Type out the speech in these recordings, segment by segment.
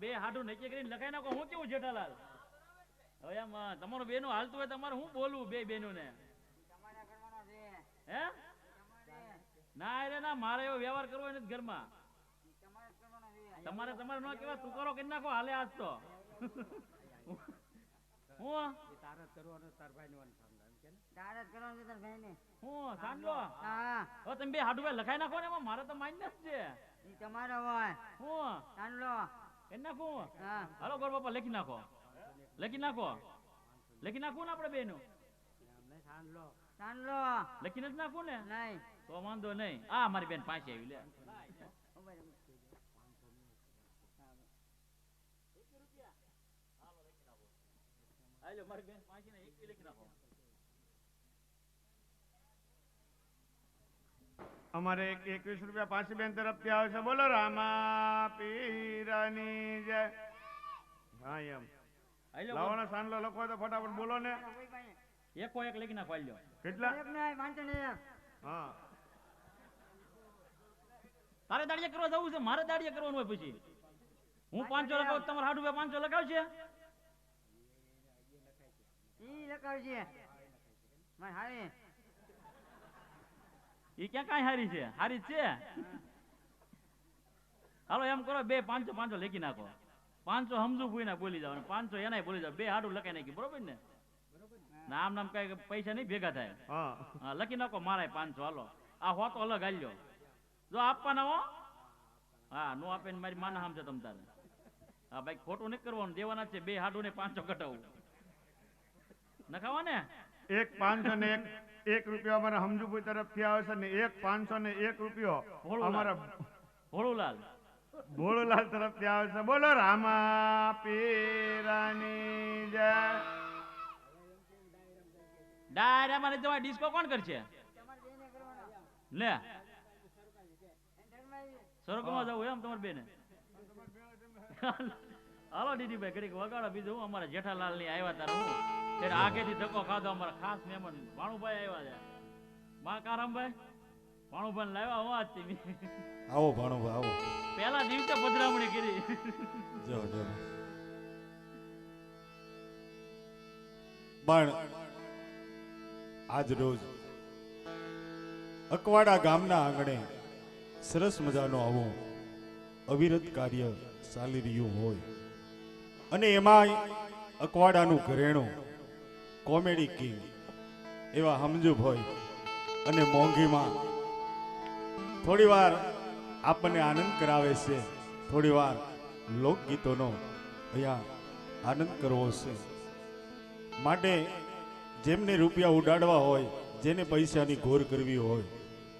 બે હાડું નક્કી કરીને લખાઈ નાખો. હું કેવું જેઠાલાલ? હવે તમારું બેનું હાલતું હોય તમારે હું બોલવું બે બેનું ને હે? ના રે ના મારે એવો વ્યવહાર કરવો નથી ઘરમાં. તમારે તમારે ન કેવા તું કરો નાખો હાલે આજ તો. હું? તારા કરવાનો તાર ભાઈ નો તારે જ કરવાનું છે તારા હું સાંભળો હા હવે તમે બે હાડું લખાઈ નાખો ને મારે તો માઇન્ડ જ છે. તમારે હોય. હું? ચાંદલો કરી નાખું હાલો ગોર બાપા લખી નાખો. લખી નાખો. લખી નાખું ને આપણે બેનું લખીને જ નાખું ને? નહીં. તો વાંધો નહીં. આ મારી બેન પાસે આવી લે. હાલો મારી બેન પાસે ને એક લખી નાખો. અમારે એક એકવીસ રૂપિયા પાંચ બેન તરફથી આવે છે. બોલો રામા પીરાની જય. હા એમ. લાવવાનો સાંડલો લખો તો ફટાફટ બોલો ને. એકો એક લખી નાખો હાલ્યો. કેટલા. હા. તારે દાડિયા કરવા જવું છે? મારે દાડિયા કરવાનું હોય પછી. હું પાંચસો લખાવું તમારે સાઠ રૂપિયા પાંચસો લગાવશે ઈ લગાવજે મારે હારી. એ ક્યાં કાંઈ હારી છે? હારી છે? હાલો એમ કરો બે પાંચસો પાંચસો લખી નાખો. પાંચસો સમજુ ભૂઈ બોલી જાવ પાંચસો એનાય બોલી જાવ બે હાડું લખાઈ નાખી બરોબર ને? નામ નામ કઈ પૈસા નહીં ભેગા થાય. લખી નાખો મારાય પાંચસો હાલો. આ હોતો અલગ હાલ્યો જો આપવાના હો? હા નો આપે ને મારી માના સમજે તમ તારે. હા ભાઈ ખોટું નહીં કરવાનું દેવાના છે. બે હાડું ને પાંચસો કટાવું નખાવા ને એક પાંચસો ને એક એક રૂપિયો અમારા હમજુભાઈ તરફથી આવે છે ને એક પાંચસો ને એક રૂપિયો અમારા ભોળુલાલ ભોળુલાલ તરફથી આવે છે. બોલો રામા પીરાની જય. ડાયરા નહીં તમારે ડિસ્કો કોણ કરશે? તમારે બેને કરવાનો. લે. સ્વર્ગમાં જવું એમ તમારે બેને. હાલો દીદીભાઈ ઘડીક વગાડો બીજું હું? અમારા જેઠાલાલની આવ્યા તારે હું? ત્યારે આગેથી ધક્કો ખાધો અમારા ખાસ મહેમાન. ભાણુભાઈ આવ્યા છે. મા કારામભાઈ ભાણુભાઈ લાવ્યા હું આજથી આવો ભાણુભાઈ આવો. પહેલા દિવસે પધરામણી કરી. જો જો. પણ આજ રોજ અકવાડા ગામના આંગણે સરસ મજાનો આવો અવિરત કાર્ય ચાલી રહ્યું હોય. અને એમાંય અકવાડાનું ઘરેણું, કોમેડી કિંગ, એવા હમજુભાઈ અને મોંઘીમાં. થોડી વાર આપણને આનંદ કરાવે છે થોડી વાર લોકગીતોનો અહીંયા આનંદ કરવો છે. માટે જેમને રૂપિયા ઉડાડવા હોય, જેને પૈસાની ઘોર કરવી હોય,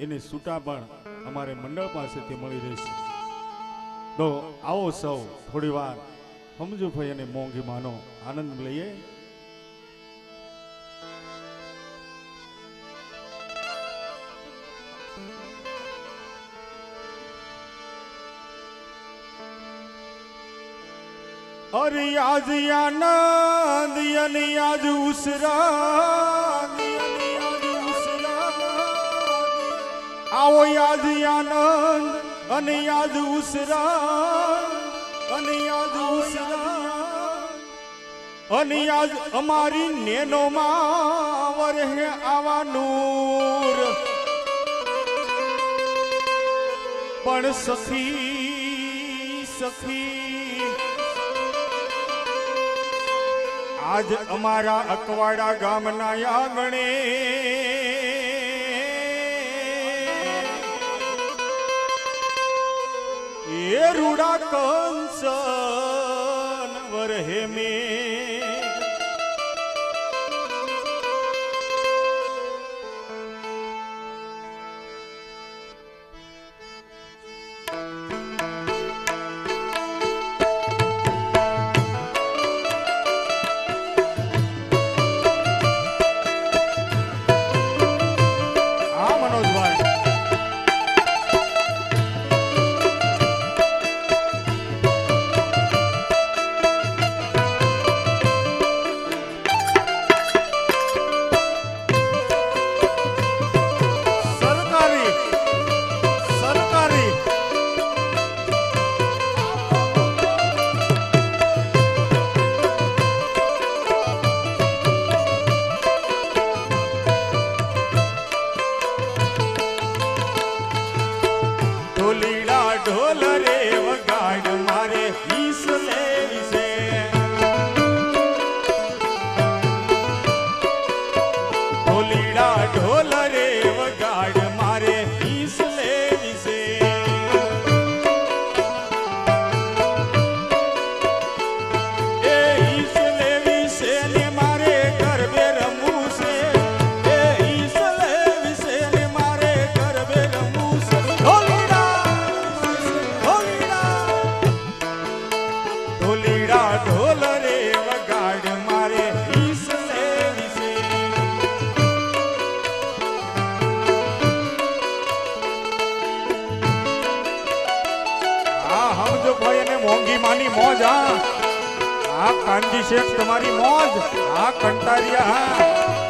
એને છૂટા પણ અમારે મંડળ પાસેથી મળી રહેશે. તો આવો સૌ થોડી વાર સમજુભાઈ અને મોંઘી માનો આનંદ લઈએ. અરે આજ આનંદ, અને આજ ઉસરા આવો આજ આનંદ, અને આજ ઉસરા અને આજ અમારી નેનોમાં વરહે આવા નૂર. પણ સખી સખી, આજ અમારા અકવાડા ગામના આંગણે એ રૂડા કંસ વરહે મેઘ મોજ હા કાનજી શેઠ તમારી મોજ આ કંટારિયા હા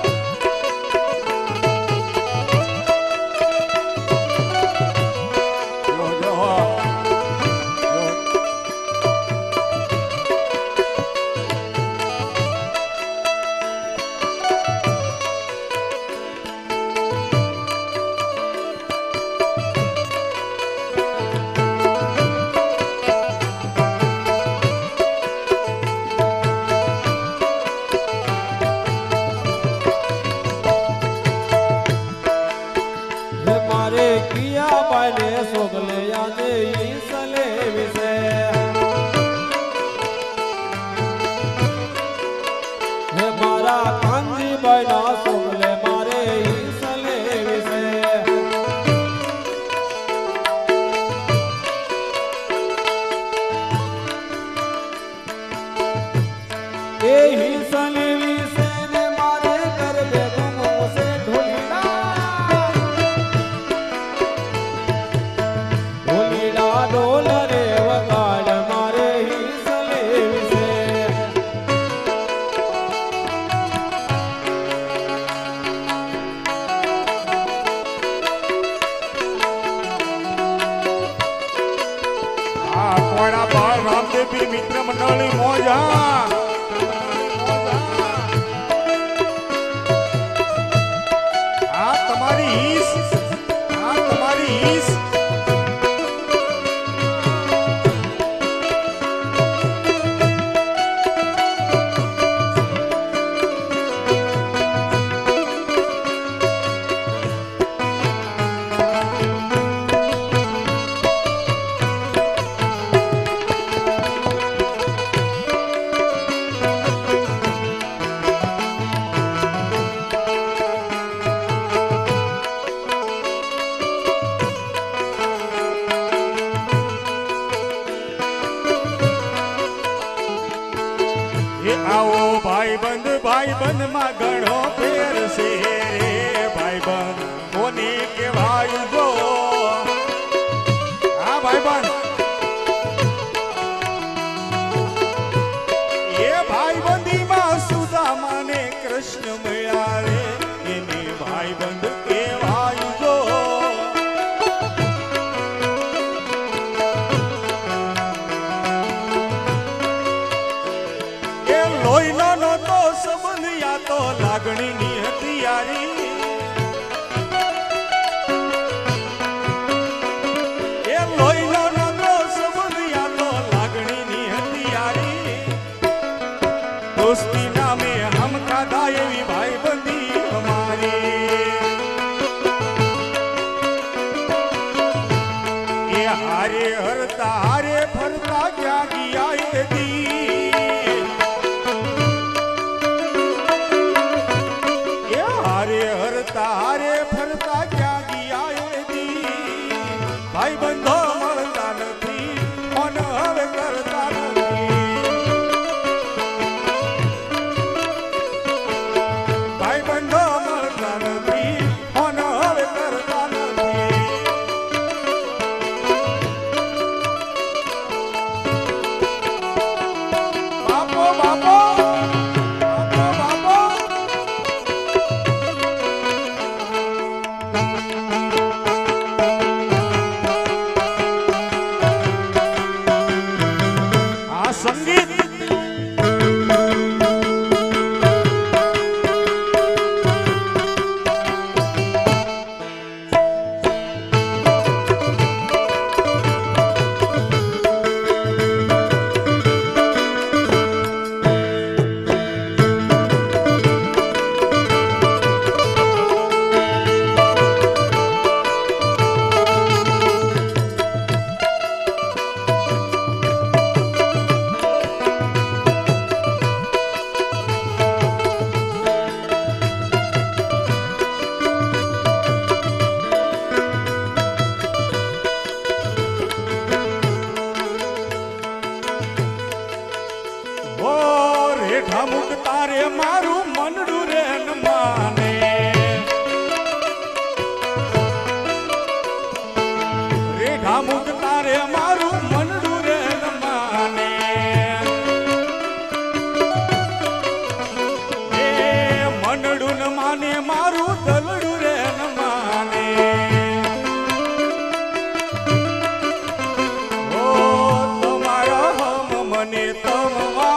મને તમ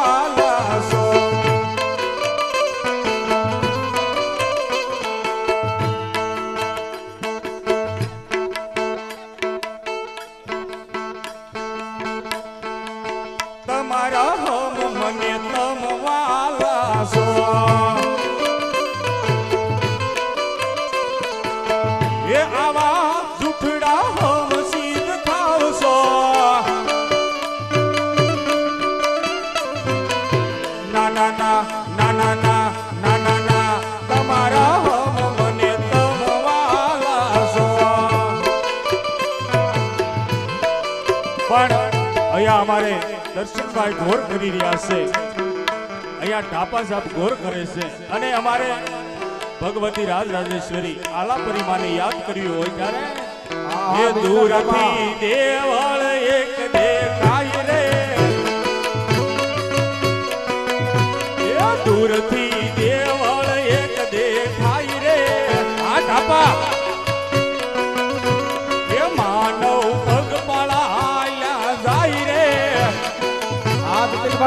છે અહીંયા ઢાપા સાહેબ ગોર કરે છે. અને અમારે ભગવતી રાજ રાજેશ્વરી આલાપરી માને યાદ કર્યું હોય ત્યારે દૂરથી દેવળ એક દેખા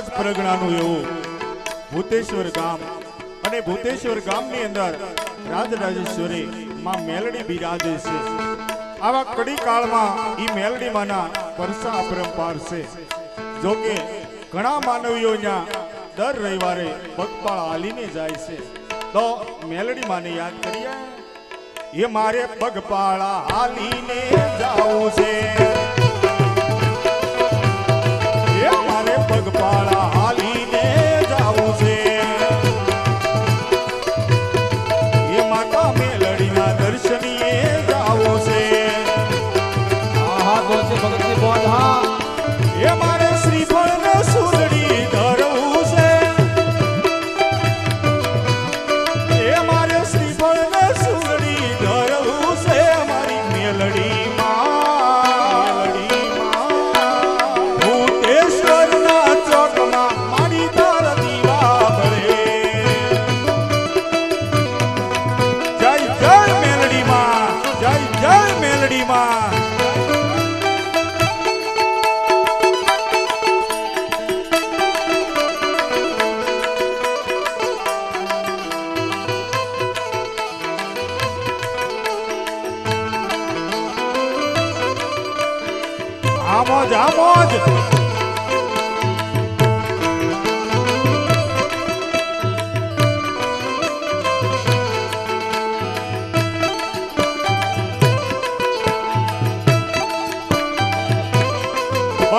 રાજ પરગણાનું એવું. ભૂતેશ્વર ગામ. અને ભૂતેશ્વર ગામની અંદર રાજરાજેશ્વરી માં મેલડી બિરાજે છે. આવા કડી કાળમાં એ મેલડી માના પરસા અપરંપાર છે. જોકે ઘણા માનવીઓ ત્યાં દર રવિવારે પગપાળ હાલીને જાય છે. તો મેલડી માને યાદ કરીએ. એ મારે પગપાળા હાલીને જાવું છે. જગપાળા.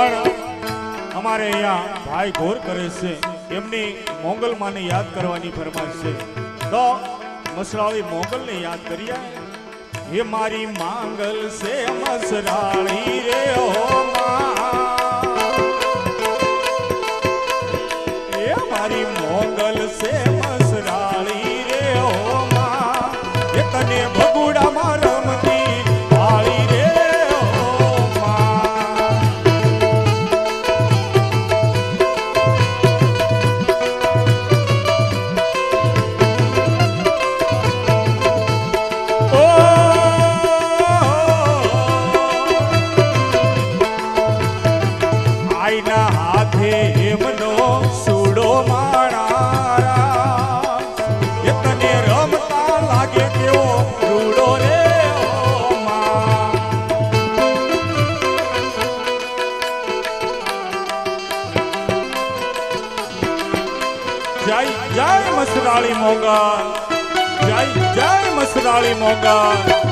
પણ અમારે અહીંયા ભાઈ ઘોર કરે છે. એમની મોંગલ માને યાદ કરવાની ફરમાઈશ છે. તો મસરાળી મોંગલને યાદ કરીએ. હે મારી માંગલ છે મસરાળી રે, હો માં. આઈના હાથે એમનો સુડો માણારા એ તને રમતા લાગે કેવો રૂડો રે ઓ માં. જય જય મસરાળી મોગલ જય જય મસરાળી મોગલ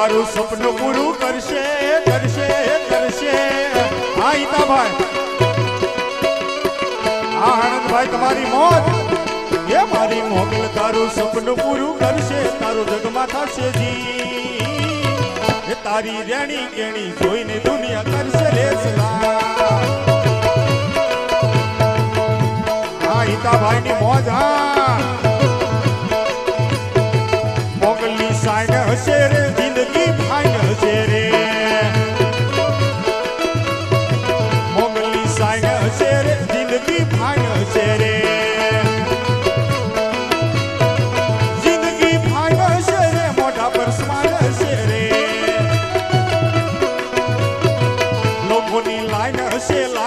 તારું સપનું પૂરું કરશે કરશે કરશે. હા, ઈતાભાઈ. હા આનંદભાઈ તમારી મોત એ મારી મોગલ તારું સપનું પૂરું કરશે, તારું જગમાં થશે જી. તારી રેણી કેણી જોઈને દુનિયા કરશે રે સલામ. હા ઈતાભાઈ ની મોજ, હા. Angela.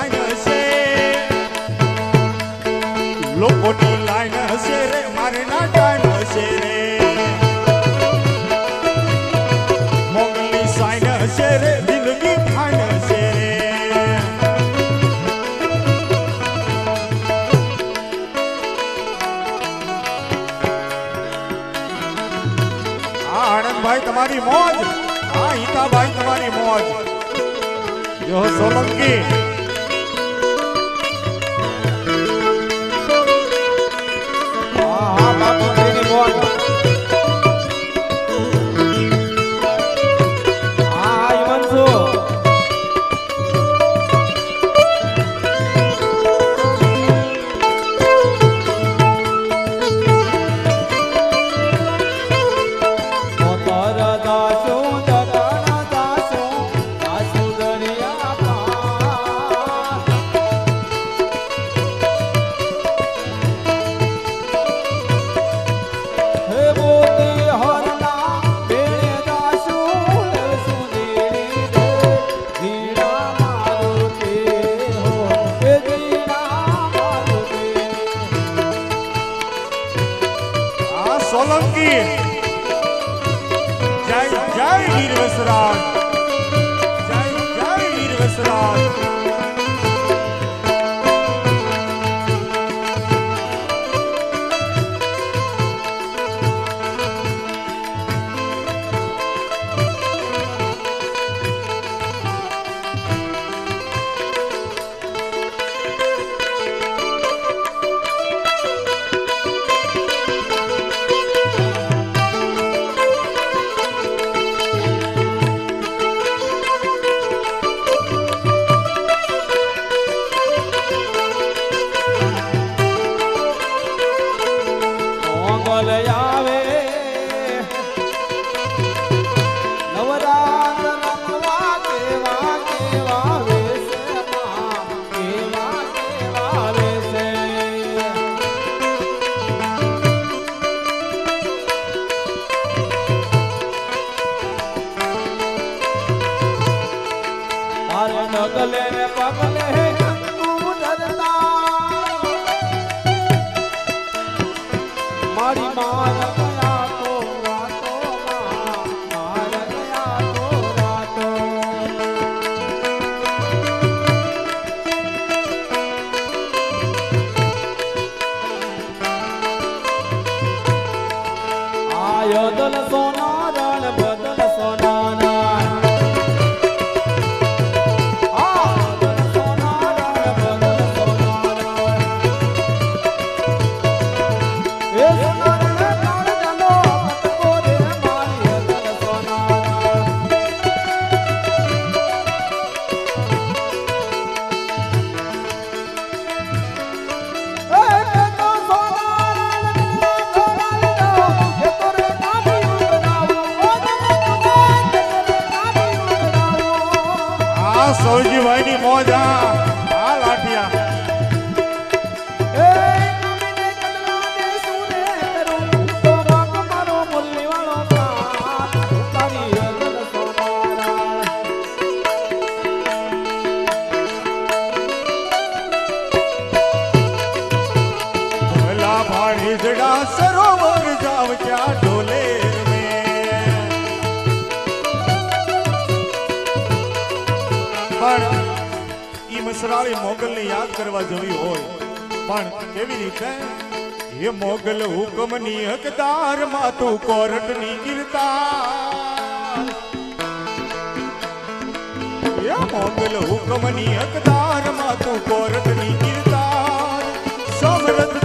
સોલંકી સૌજીભાઈ ની મોજા આ લાઠિયા. આવી મોગલની યાદ કરવા જેવી હોય. પણ કેવી રીતે? એ મોગલ હુકમની હકદારમાં તું કોર્ટની ગીરતા મોગલ હુકમની હકદારમાં તું કોર્ટની ગીરતા સમરથ